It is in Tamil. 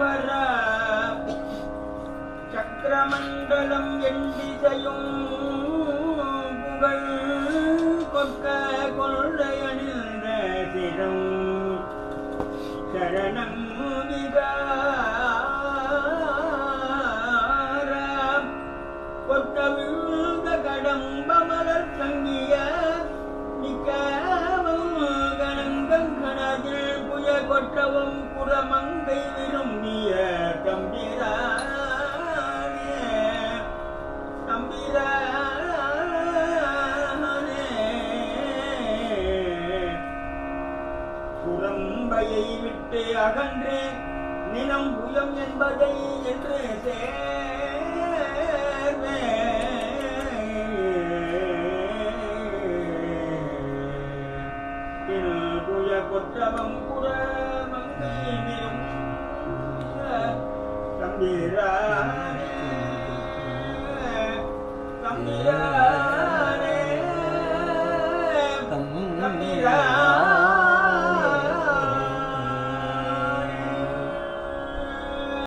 தாமரா சக்கரமண்டலம் எண்டிசையும் புகழ் கொக்க கொள்ளையணிந்த சிரம் சரணம் கொட்டவிழ்ந்த கடம்பமலர் தங்கிய நிக்கமும் கணங்கங்கணதில் புய கொட்டவும் புறம்பையை விட்டு அகன்று நிலம் புயம் என்பதை என்று சேர்வே புய கொற்றவம் புற மங்கையிலும் தம்பிரானே